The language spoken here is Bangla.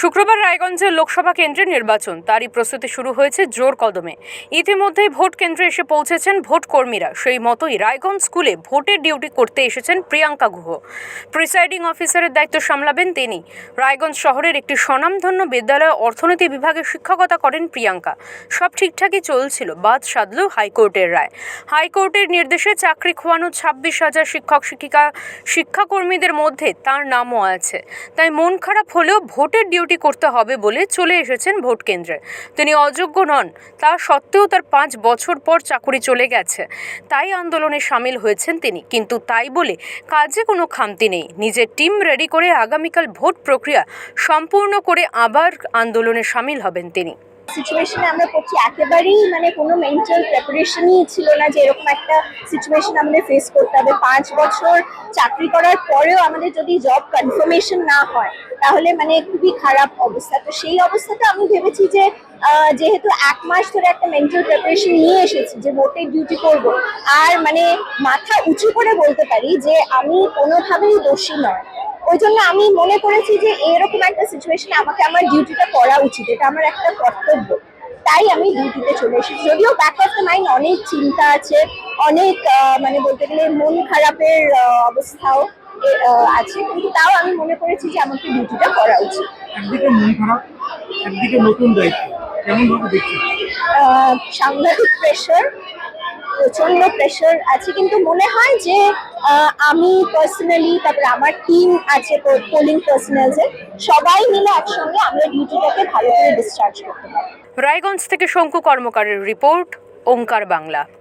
শুক্রবার রায়গঞ্জের লোকসভা কেন্দ্রের নির্বাচন। তারই প্রস্তুতি শুরু হয়েছে জোর কদমে। ইতিমধ্যেই ভোট কেন্দ্রে এসে পৌঁছেছেন ভোট কর্মীরা। সেই মতোই রায়গঞ্জ স্কুলে ভোটের ডিউটি করতে এসেছেন প্রিয়াঙ্কা গুহ। প্রিসাইডিং অফিসারের দায়িত্ব সামলাবেন তিনি। রায়গঞ্জ শহরের একটি স্বনামধন্য বিদ্যালয়ে অর্থনীতি বিভাগে শিক্ষকতা করেন প্রিয়াঙ্কা। সব ঠিকঠাকই চলছিল, বাদ সাধল হাইকোর্টের রায়। হাইকোর্টের নির্দেশে চাকরি খোয়ানো ছাব্বিশ হাজার শিক্ষক, শিক্ষিকা, শিক্ষাকর্মীদের মধ্যে তার নামও আছে। তাই মন খারাপ হলেও ভোটের ডিউটি করতে হবে বলে চলে এসেছেন ভোট কেন্দ্রে। তিনি অযোগ্য নন, তা সত্ত্বেও তার পাঁচ বছর পর চাকুরি চলে গেছে। তাই আন্দোলনে সামিল হয়েছেন তিনি, কিন্তু তাই বলে কাজে কোনো খামতি নেই। নিজের টিম রেডি করে আগামীকাল ভোট প্রক্রিয়া সম্পূর্ণ করে আবার আন্দোলনে সামিল হবেন তিনি। সিচুয়েশনে আমরা পড়ছি, একেবারেই মানে কোনো মেন্টাল প্রেপারেশনই ছিল না যে এরকম একটা সিচুয়েশন আমাদের ফেস করতে হবে। পাঁচ বছর চাকরি করার পরেও আমাদের যদি জব কনফার্মেশন না হয়, তাহলে মানে খুবই খারাপ অবস্থা। তো সেই অবস্থাতে আমি ভেবেছি যে যেহেতু এক মাস ধরে একটা মেন্টাল প্রিপারেশন নিয়ে এসেছি যে ভোটের ডিউটি করব, আর মানে মাথা উঁচু করে বলতে পারি যে আমি কোনোভাবেই দোষী নয়। ওই জন্য আমি মনে করেছি যে এরকম একটা সিচুয়েশনে আমাকে আমার ডিউটিটা করা উচিত। এটা আমার একটা কর্তব্য। তাই আমি ডিউটিতে চলে এসেছি। যদিও ব্যাক অফ দ্য মাইন্ড অনেক চিন্তা আছে অনেক মানে বলতে গেলে মন খারাপের অবস্থাও আছে। কিন্তু তাও আমি মনে করেছি যে আমাকে ডিউটিটা করা উচিত। একদিকে মন খারাপ একদিকে নতুন দায়িত্ব। কেমন ভাবে দেখছেন? আহ, সাংঘাতিক প্রেশার প্রচণ্ড প্রেশার আছে, কিন্তু মনে হয় যে আমি পার্সোনালি তারপরে আমার টিম আছে পোলিং পার্সোনালসের সবাই মিলে একসঙ্গে আমরা ডিউটিটাকে ভালো করে ডিসচার্জ করতে পারি রায়গঞ্জ থেকে শঙ্কু কর্মকারের রিপোর্ট ওঙ্কার বাংলা।